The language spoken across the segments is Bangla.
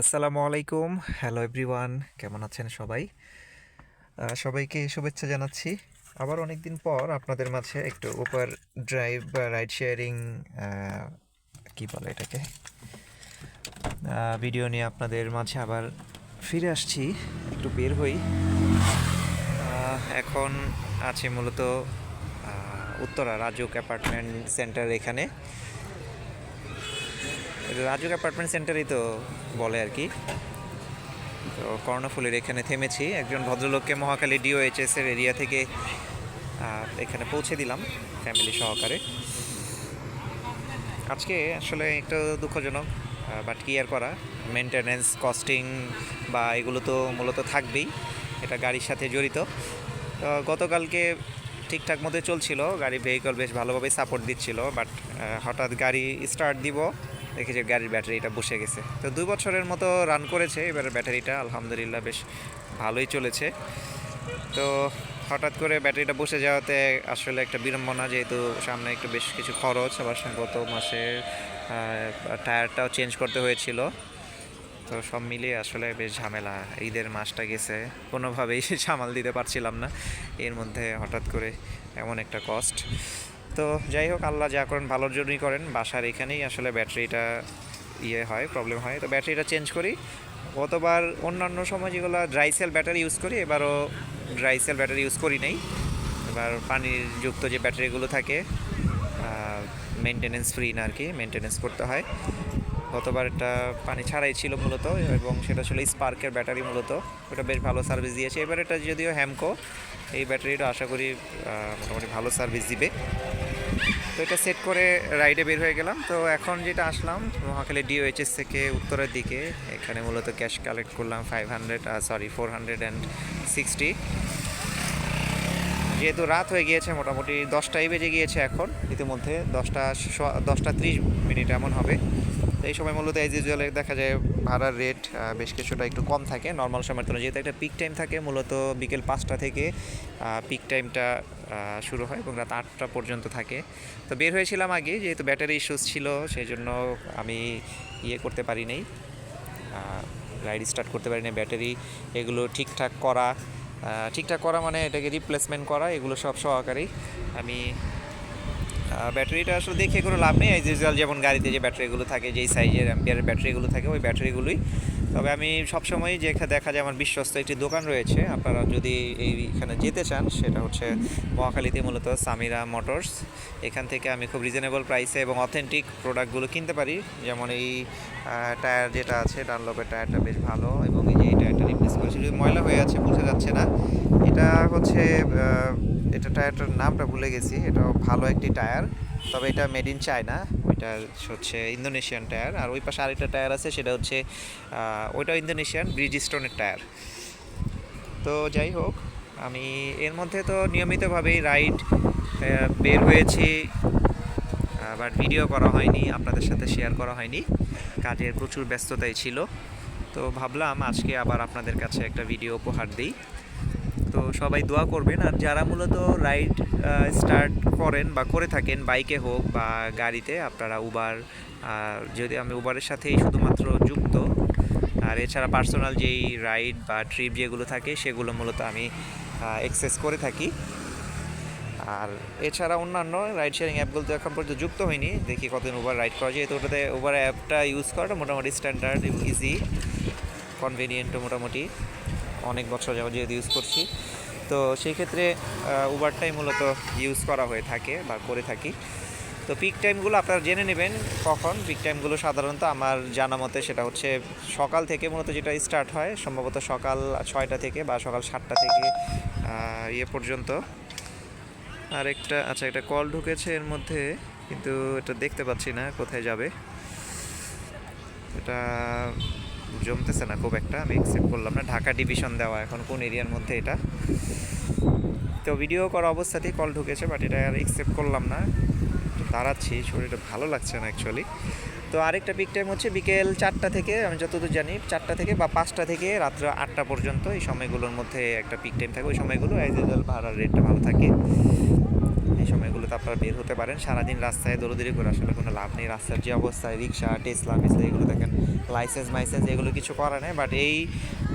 আসসালামু আলাইকুম। হ্যালো এভরিওয়ান কেমন আছেন সবাই? সবাইকে শুভেচ্ছা জানাচ্ছি। আবার অনেক দিন পর আপনাদের মাঝে একটু উপর ড্রাইভ বা রাইড শেয়ারিং কি বলে এটাকে? ভিডিও নিয়ে আপনাদের মাঝে আবার ফিরে আসছি, একটু বের হই। এখন আছে মূলত উত্তরা রাজুক অ্যাপার্টমেন্ট সেন্টার এখানে। রাজুক অ্যাপার্টমেন্ট সেন্টারই তো বলে আর কি। তো কর্ণফুলের এখানে থেমেছি। একজন ভদ্রলোককে মহাখালী ডিওএইচএস এর এরিয়া থেকে এখানে পৌঁছে দিলাম ফ্যামিলি সহকারে। আজকে আসলে একটু দুঃখজনক বাট কি আর করা। মেনটেনেন্স কস্টিং বা এগুলো তো মূলত থাকবেই। এটা গাড়ির সাথে জড়িত। তো গতকালকে ঠিকঠাক মতো চলছিল। গাড়ি ভেহিকল বেশ ভালোভাবে সাপোর্ট দিচ্ছিল বাট হঠাৎ গাড়ি স্টার্ট দিব। দেখি যে গাড়ির ব্যাটারিটা বসে গেছে। তো দুই বছরের মতো রান করেছে, এবার ব্যাটারিটা আলহামদুলিল্লাহ বেশ ভালোই চলেছে। তো হঠাৎ করে ব্যাটারিটা বসে যাওয়াতে আসলে একটা বিড়ম্বনা, যেহেতু সামনে একটু বেশ কিছু খরচ, আবার গত মাসে টায়ারটাও চেঞ্জ করতে হয়েছিল। তো সব মিলিয়ে আসলে বেশ ঝামেলা। ঈদের মাসটা গেছে, কোনোভাবেই সামাল দিতে পারছিলাম না। এর মধ্যে হঠাৎ করে এমন একটা কস্ট তো যাই হোক, আল্লাহ যা করেন ভালোর জন্যই করেন। বাসার এখানেই আসলে ব্যাটারিটা ইয়ে হয় প্রবলেম হয়। তো ব্যাটারিটা চেঞ্জ করি। গতবার অন্যান্য সময় যেগুলো ড্রাই সেল ব্যাটারি ইউজ করি, এবারও ড্রাই সেল ব্যাটারি ইউজ করি নাই। এবার পানির যুক্ত যে ব্যাটারিগুলো থাকে মেনটেনেন্স ফ্রি না আর কি মেনটেনেন্স করতে হয়। গতবার এটা পানি ছাড়াই ছিল মূলত, এবং সেটা ছিল স্পার্কের ব্যাটারি মূলত। ওটা বেশ ভালো সার্ভিস দিয়েছে। এবার এটা যদিও হ্যামকো এই ব্যাটারিটা আশা করি মোটামুটি ভালো সার্ভিস দিবে। তো এটা সেট করে রাইডে বের হয়ে গেলাম। তো এখন যেটা আসলাম, মহাখালী ডিওএইচএস থেকে উত্তরের দিকে। এখানে মূলত ক্যাশ কালেক্ট করলাম five hundred sorry four hundred and sixty যেহেতু রাত হয়ে গিয়েছে, মোটামুটি দশটাই বেজে গিয়েছে এখন। ইতিমধ্যে দশটা দশটা ত্রিশ মিনিট এমন হবে। তো এই সময় মূলত এজ ইউজুয়াল দেখা যায় ভাড়ার রেট বেশ কিছুটা একটু কম থাকে। নর্মাল সময়ের তুলনায় যেহেতু একটা পিক টাইম থাকে, মূলত বিকেল পাঁচটা থেকে পিক টাইমটা শুরু হয় এবং রাত আটটা পর্যন্ত থাকে। তো বের হয়েছিলাম আগে, যেহেতু ব্যাটারি ইস্যুস ছিল সেই জন্য আমি ইয়ে করতে পারি নাই। রাইড স্টার্ট করতে পারি না ব্যাটারি এগুলো ঠিকঠাক করা। ঠিকঠাক করা মানে এটাকে রিপ্লেসমেন্ট করা, এগুলো সব সহকারী আমি ব্যাটারিটা আসলে দেখে কোনো লাভ নেই যেমন গাড়িতে যে ব্যাটারিগুলো থাকে, যেই সাইজের অ্যাম্পিয়ারের ব্যাটারিগুলো থাকে, ওই ব্যাটারিগুলোই তবে আমি সবসময় যে দেখা যায় আমার বিশ্বস্ত একটি দোকান রয়েছে, আপনারা যদি এইখানে যেতে চান, সেটা হচ্ছে মহাখালীতে মূলত সামিরা মোটরস। এখান থেকে আমি খুব রিজনেবল প্রাইসে এবং অথেন্টিক প্রোডাক্টগুলো কিনতে পারি। যেমন এই টায়ার যেটা আছে ডানলপের টায়ারটা বেশ ভালো এবং এই যে এই টায়ারটা রিপ্লেস করেছি, যদি ময়লা হয়ে আছে, বোঝা যাচ্ছে না। এটা হচ্ছে এটা টায়ারটার নামটা ভুলে গেছি এটা ভালো একটি টায়ার তবে এটা মেড ইন চায়না ওইটা হচ্ছে ইন্দোনেশিয়ান টায়ার আর ওই পাশে আরেকটা টায়ার আছে সেটা হচ্ছে আহ, ওইটাও ইন্দোনেশিয়ান ব্রিজিস্টোনের টায়ার। তো যাই হোক আমি এর মধ্যে তো নিয়মিতভাবেই রাইড বের হয়েছি বাট ভিডিও করা হয়নি আপনাদের সাথে শেয়ার করা হয়নি কাজের প্রচুর ব্যস্ততাই ছিল। তো ভাবলাম আজকে আবার আপনাদের কাছে একটা ভিডিও উপহার দিই। তো সবাই দোয়া করবেন। আর যারা মূলত রাইড স্টার্ট করেন বা করে থাকেন বাইকে হোক বা গাড়িতে, আপনারা উবার আর যদি আমি উবারের সাথেই শুধুমাত্র যুক্ত, আর এছাড়া পার্সোনাল যেই রাইড বা ট্রিপ যেগুলো থাকে, সেগুলো মূলত আমি এক্সেস করে থাকি। আর এছাড়া অন্যান্য রাইড শেয়ারিং অ্যাপগুলো তো এখন পর্যন্ত যুক্ত হয়নি দেখি কতদিন উবার রাইড করা যায়। তো ওটাতে উবার অ্যাপটা ইউজ করাটা মোটামুটি স্ট্যান্ডার্ড ইজি কনভিনিয়েন্টও মোটামুটি। অনেক বছর যাবত যেহেতু ইউজ করছি। তো সেই ক্ষেত্রে উবারটাই মূলত ইউজ করা হয়ে থাকে বা করে থাকি। তো পিক টাইমগুলো আপনারা জেনে নেবেন কখন। পিক টাইমগুলো সাধারণত আমার জানা মতে সেটা হচ্ছে সকাল থেকে মূলত যেটা স্টার্ট হয়, সম্ভবত সকাল ছয়টা থেকে বা সকাল সাতটা থেকে ইয়ে পর্যন্ত। আর একটা আচ্ছা একটা কল ঢুকেছে এর মধ্যে, কিন্তু এটা দেখতে পাচ্ছি না কোথায় যাবে। এটা জমতেছে না খুব একটা, আমি অ্যাকসেপ্ট করলাম না। ঢাকা ডিভিশন দেওয়া এখন কোন এরিয়ার মধ্যে এটা? তো ভিডিও করা অবস্থাতেই কল ঢুকেছে বাট এটা আর অ্যাকসেপ্ট করলাম না। দাঁড়াচ্ছি, শরীরটা ভালো লাগছে না অ্যাকচুয়ালি তো আরেকটা পিক টাইম হচ্ছে বিকেল চারটা থেকে, আমি যতদূর জানি, চারটা থেকে বা পাঁচটা থেকে রাত্র আটটা পর্যন্ত এই সময়গুলোর মধ্যে একটা পিক টাইম থাকে। ওই সময়গুলো অ্যাজ ইউজুয়াল ভাড়ার রেটটা ভালো থাকে। এই সময়গুলোতে আপনারা বের হতে পারেন। সারাদিন রাস্তায় দৌড়দৌড়ি করে আসলে কোনো লাভ নেই। রাস্তার যে অবস্থায় রিক্সা, টেসলা মেসলা এগুলো দেখেন, লাইসেন্স মাইসেন্স, এগুলো কিছু করা নেই। বাট এই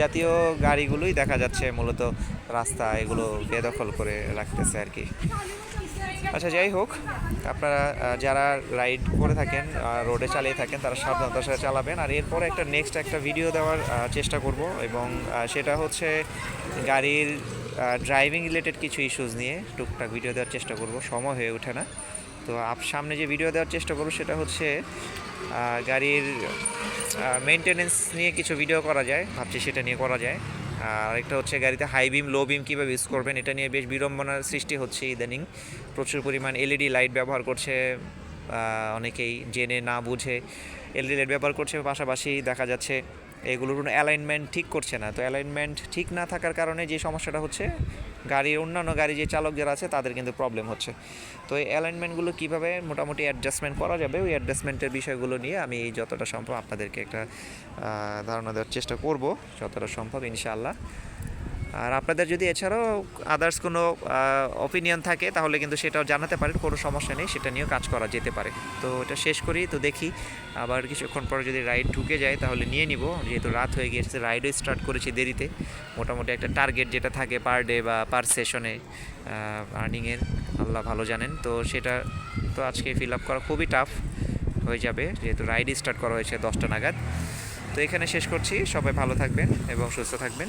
জাতীয় গাড়িগুলোই দেখা যাচ্ছে মূলত রাস্তা এগুলো বেদখল করে রাখতেছে আর কি। আচ্ছা যাই হোক, আপনারা যারা রাইড করে থাকেন রোডে চালিয়ে থাকেন, তারা সাবধানতার সাথে চালাবেন। আর এরপরে একটা নেক্সট একটা ভিডিও দেওয়ার চেষ্টা করব এবং সেটা হচ্ছে গাড়ির ড্রাইভিং রিলেটেড কিছু ইস্যুস নিয়ে টুকটাক ভিডিও দেওয়ার চেষ্টা করব, সময় হয়ে ওঠে না। তো আপ, সামনে যে ভিডিও দেওয়ার চেষ্টা করব সেটা হচ্ছে গাড়ির মেনটেনেন্স নিয়ে কিছু ভিডিও করা যায়, ভাবছি সেটা নিয়ে করা যায়। আর একটা হচ্ছে গাড়িতে হাই বিম লো বিম কীভাবে ইউজ করবেন, এটা নিয়ে বেশ বিড়ম্বনার সৃষ্টি হচ্ছে ইদানিং প্রচুর পরিমাণ এলইডি লাইট ব্যবহার করছে অনেকেই জেনে না বুঝে এলইডি লাইট ব্যবহার করছে, পাশাপাশি দেখা যাচ্ছে এগুলোর কোনো অ্যালাইনমেন্ট ঠিক করছে না। তো অ্যালাইনমেন্ট ঠিক না থাকার কারণে যে সমস্যাটা হচ্ছে, গাড়ির অন্যান্য গাড়ি যে চালক যারা আছে, তাদের কিন্তু প্রবলেম হচ্ছে। তো এই অ্যালাইনমেন্টগুলো কীভাবে মোটামুটি অ্যাডজাস্টমেন্ট করা যাবে, ওই অ্যাডজাস্টমেন্টের বিষয়গুলো নিয়ে আমি এই যতটা সম্ভব আপনাদেরকে একটা ধারণা দেওয়ার চেষ্টা করব। যতটা সম্ভব, ইনশাআল্লাহ। আর আপনাদের যদি এছাড়াও আদার্স কোনো অপিনিয়ন থাকে, তাহলে কিন্তু সেটাও জানাতে পারেন, কোনো সমস্যা নেই, সেটা নিয়েও কাজ করা যেতে পারে। তো এটা শেষ করি, তো দেখি আবার কিছুক্ষণ পরে যদি রাইড ঢুকে যায়, তাহলে নিয়ে নিব। যেহেতু রাত হয়ে গিয়েছে রাইডও স্টার্ট করেছি দেরিতে। মোটামুটি একটা টার্গেট যেটা থাকে পার ডে বা পার সেশনে আর্নিংয়ের আল্লাহ ভালো জানেন। তো সেটা, তো আজকে ফিল আপ করা খুবই টাফ হয়ে যাবে, যেহেতু রাইড স্টার্ট করা হয়েছে দশটা নাগাদ। তো এখানে শেষ করছি, সবাই ভালো থাকবেন এবং সুস্থ থাকবেন।